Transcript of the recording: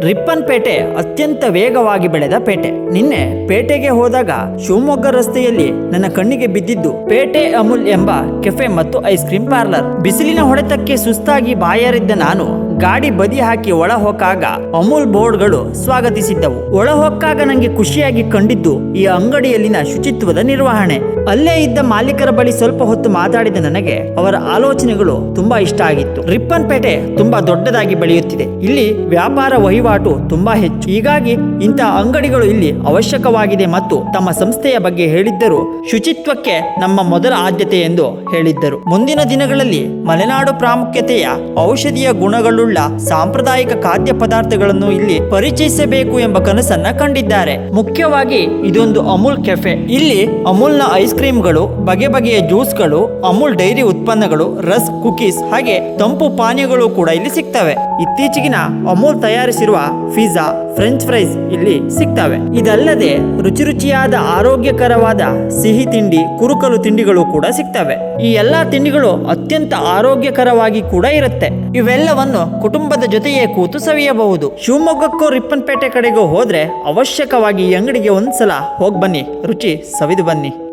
ರಿಪ್ಪನ್ಪೇಟೆ ಅತ್ಯಂತ ವೇಗವಾಗಿ ಬೆಳೆದ ಪೇಟೆ. ನಿನ್ನೆ ಪೇಟೆಗೆ ಹೋದಾಗ ಶಿವಮೊಗ್ಗ ರಸ್ತೆಯಲ್ಲಿ ನನ್ನ ಕಣ್ಣಿಗೆ ಬಿದ್ದಿದ್ದು ಪೇಟೆ ಅಮುಲ್ ಎಂಬ ಕೆಫೆ ಮತ್ತು ಐಸ್ ಕ್ರೀಮ್ ಪಾರ್ಲರ್. ಬಿಸಿಲಿನ ಹೊಡೆತಕ್ಕೆ ಸುಸ್ತಾಗಿ ಬಾಯಾರಿದ್ದ ನಾನು ಗಾಡಿ ಬದಿ ಹಾಕಿ ಒಳ ಹೊಕ್ಕಾಗ ಅಮೂಲ್ ಬೋರ್ಡ್ಗಳು ಸ್ವಾಗತಿಸಿದ್ದವು. ಒಳ ಹೊಕ್ಕಾಗ ನಂಗೆ ಖುಷಿಯಾಗಿ ಕಂಡಿದ್ದು ಈ ಅಂಗಡಿಯಲ್ಲಿನ ಶುಚಿತ್ವದ ನಿರ್ವಹಣೆ. ಅಲ್ಲೇ ಇದ್ದ ಮಾಲೀಕರ ಬಳಿ ಸ್ವಲ್ಪ ಹೊತ್ತು ಮಾತಾಡಿದ ನನಗೆ ಅವರ ಆಲೋಚನೆಗಳು ತುಂಬಾ ಇಷ್ಟ ಆಗಿತ್ತು. ರಿಪ್ಪನ್ಪೇಟೆ ತುಂಬಾ ದೊಡ್ಡದಾಗಿ ಬೆಳೆಯುತ್ತಿದೆ. ಇಲ್ಲಿ ವ್ಯಾಪಾರ ವಹಿವಾಟು ತುಂಬಾ ಹೆಚ್ಚು. ಹೀಗಾಗಿ ಇಂತಹ ಅಂಗಡಿಗಳು ಇಲ್ಲಿ ಅವಶ್ಯಕವಾಗಿದೆ ಮತ್ತು ತಮ್ಮ ಸಂಸ್ಥೆಯ ಬಗ್ಗೆ ಹೇಳಿದ್ದರು ಶುಚಿತ್ವಕ್ಕೆ ನಮ್ಮ ಮೊದಲ ಆದ್ಯತೆ ಎಂದು ಹೇಳಿದ್ದರು. ಮುಂದಿನ ದಿನಗಳಲ್ಲಿ ಮಲೆನಾಡು ಪ್ರಾಮುಖ್ಯತೆಯ ಔಷಧೀಯ ಗುಣಗಳುಳ್ಳ ಸಾಂಪ್ರದಾಯಿಕ ಖಾದ್ಯ ಪದಾರ್ಥಗಳನ್ನು ಇಲ್ಲಿ ಪರಿಚಯಿಸಬೇಕು ಎಂಬ ಕನಸನ್ನ ಕಂಡಿದ್ದಾರೆ. ಮುಖ್ಯವಾಗಿ ಇದೊಂದು ಅಮೂಲ್ ಕೆಫೆ. ಇಲ್ಲಿ ಅಮೂಲ್ನ ಐಸ್ ಕ್ರೀಮ್ಗಳು, ಬಗೆ ಬಗೆಯ ಜ್ಯೂಸ್ಗಳು, ಅಮೂಲ್ ಡೈರಿ ಉತ್ಪನ್ನಗಳು, ರಸ್, ಕುಕೀಸ್ ಹಾಗೆ ತಂಪು ಪಾನೀಯಗಳು ಕೂಡ ಇಲ್ಲಿ ಸಿಗ್ತವೆ. ಇತ್ತೀಚೆಗಿನ ಅಮೂಲ್ ತಯಾರಿಸಿರುವ ಪಿಜ್ಜಾ ಫ್ರೆಂಚ್ ಫ್ರೈಸ್ ಇಲ್ಲಿ ಸಿಗ್ತವೆ. ಇದಲ್ಲದೆ ರುಚಿ ರುಚಿಯಾದ ಆರೋಗ್ಯಕರವಾದ ಸಿಹಿ ತಿಂಡಿ, ಕುರುಕಲು ತಿಂಡಿಗಳು ಕೂಡ ಸಿಗ್ತವೆ. ಈ ಎಲ್ಲಾ ತಿಂಡಿಗಳು ಅತ್ಯಂತ ಆರೋಗ್ಯಕರವಾಗಿ ಕೂಡ ಇರುತ್ತೆ. ಇವೆಲ್ಲವನ್ನು ಕುಟುಂಬದ ಜೊತೆಯೇ ಕೂತು ಸವಿಯಬಹುದು. ಶಿವಮೊಗ್ಗಕ್ಕೂ ರಿಪ್ಪನ್ಪೇಟೆ ಕಡೆಗೂ ಹೋದ್ರೆ ಅವಶ್ಯಕವಾಗಿ ಈ ಅಂಗಡಿಗೆ ಒಂದ್ಸಲ ಹೋಗಿ ಬನ್ನಿ. ರುಚಿ ಸವಿದು ಬನ್ನಿ.